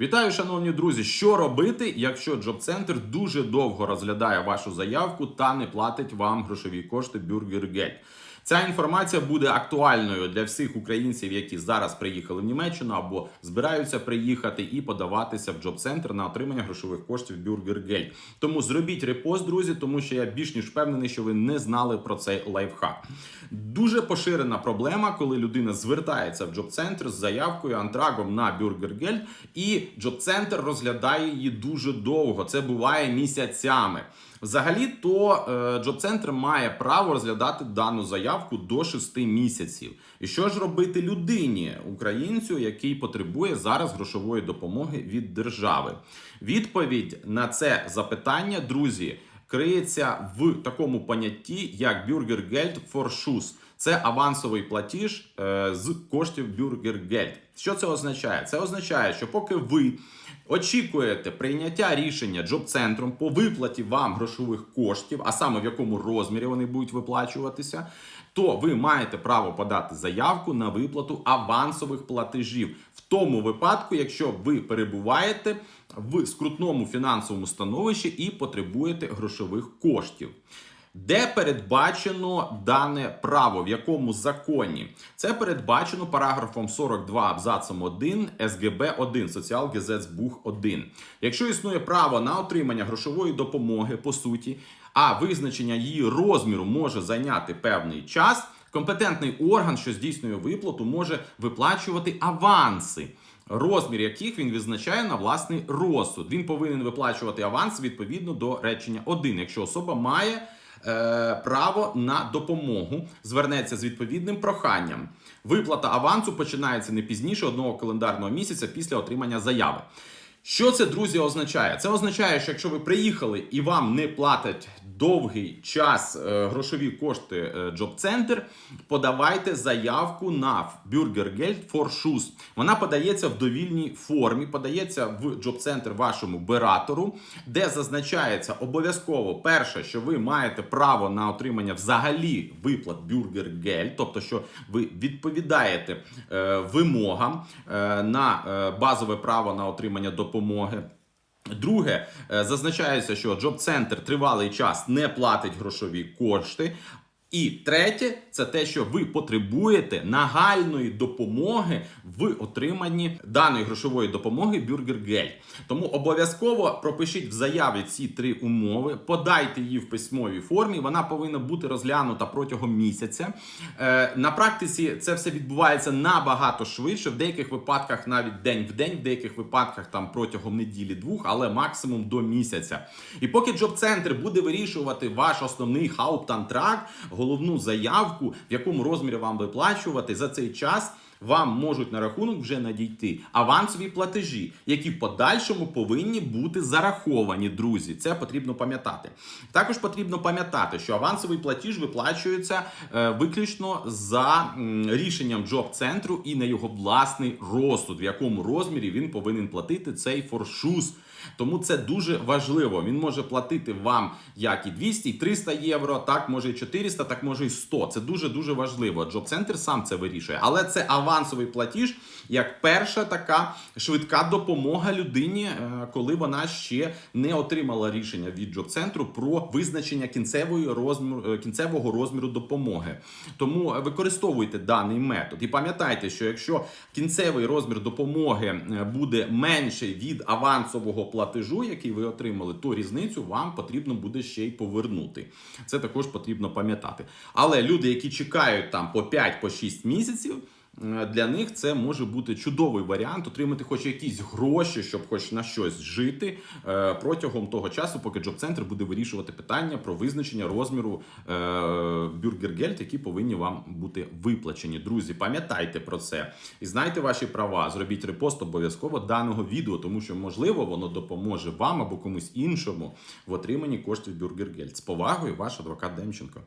Вітаю, шановні друзі! Що робити, якщо Джоб-центр дуже довго розглядає вашу заявку та не платить вам грошові кошти Бюргергельд? Ця інформація буде актуальною для всіх українців, які зараз приїхали в Німеччину або збираються приїхати і подаватися в Джоб-центр на отримання грошових коштів Бюргергельд. Тому зробіть репост, друзі, тому що я більш ніж впевнений, що ви не знали про цей лайфхак. Дуже поширена проблема, коли людина звертається в Джоб-центр з заявкою антрагом на Бюргергельд, і Джоб-центр розглядає її дуже довго. Це буває місяцями. Взагалі, то е, Джоб-центр має право розглядати дану заявку до 6 місяців. І що ж робити людині, українцю, який потребує зараз грошової допомоги від держави? Відповідь на це запитання, друзі, криється в такому понятті, як for Schuss. Це авансовий платіж е, з коштів Bürgergeld. Що це означає? Це означає, що поки ви очікуєте прийняття рішення джоб-центром по виплаті вам грошових коштів, а саме в якому розмірі вони будуть виплачуватися, то ви маєте право подати заявку на виплату авансових платежів в тому випадку, якщо ви перебуваєте в скрутному фінансовому становищі і потребуєте грошових коштів. Де передбачено дане право, в якому законі? Це передбачено параграфом 42 абзацом 1 СГБ 1 Соціалгезецбух 1. Якщо існує право на отримання грошової допомоги по суті, а визначення її розміру може зайняти певний час, компетентний орган, що здійснює виплату, може виплачувати аванси. Розмір яких він відзначає на власний розсуд. Він повинен виплачувати аванс відповідно до речення 1, якщо особа має право на допомогу, звернеться з відповідним проханням. Виплата авансу починається не пізніше одного календарного місяця після отримання заяви. Що це, друзі, означає? Це означає, що якщо ви приїхали і вам не платять довгий час е, грошові кошти Джоб-центр, подавайте заявку на for Schuss. Вона подається в довільній формі, подається в Джоб-центр вашому бератору, де зазначається обов'язково перше, що ви маєте право на отримання взагалі виплат Bürgergeld, тобто, що ви відповідаєте е, вимогам е, на базове право на отримання допомоги. Друге, е, зазначається, що Джоб-центр тривалий час не платить грошові кошти. І третє, це те, що ви потребуєте нагальної допомоги в отриманні даної грошової допомоги Бюргергель. Тому обов'язково пропишіть в заяві ці три умови, подайте її в письмовій формі. Вона повинна бути розглянута протягом місяця. Е, на практиці це все відбувається набагато швидше. В деяких випадках навіть день в день, в деяких випадках там протягом неділі-двох, але максимум до місяця. І поки Джоб-центр буде вирішувати ваш основний хауптантрак, головну заявку, в якому розмірі вам виплачувати за цей час. Вам можуть на рахунок вже надійти авансові платежі, які в подальшому повинні бути зараховані, друзі. Це потрібно пам'ятати. Також потрібно пам'ятати, що авансовий платіж виплачується е, виключно за м, рішенням джоб-центру і на його власний розсуд, в якому розмірі він повинен платити цей форшуз. Тому це дуже важливо. Він може платити вам як і 200, і 300 євро, так може і 400, так може і 100. Це дуже дуже важливо. Джоб-центр сам це вирішує. Але це авансовий платіж як перша така швидка допомога людині, е, коли вона ще не отримала рішення від джоб-центру про визначення кінцевої розміру е, кінцевого розміру допомоги. Тому е, використовуйте даний метод. І пам'ятайте, що якщо кінцевий розмір допомоги буде менший від авансового платежу, який ви отримали, то різницю вам потрібно буде ще й повернути. Це також потрібно пам'ятати. Але люди, які чекають там по 5-6 місяців. е, Для них це може бути чудовий варіант отримати хоч якісь гроші, щоб хоч на щось жити е, протягом того часу, поки Джоб-центр буде вирішувати питання про визначення розміру бюргергельд, які повинні вам бути виплачені. Друзі, пам'ятайте про це і знайте ваші права. Зробіть репост обов'язково даного відео, тому що можливо воно допоможе вам або комусь іншому в отриманні коштів бюргергельд. З повагою, ваш адвокат Демченко.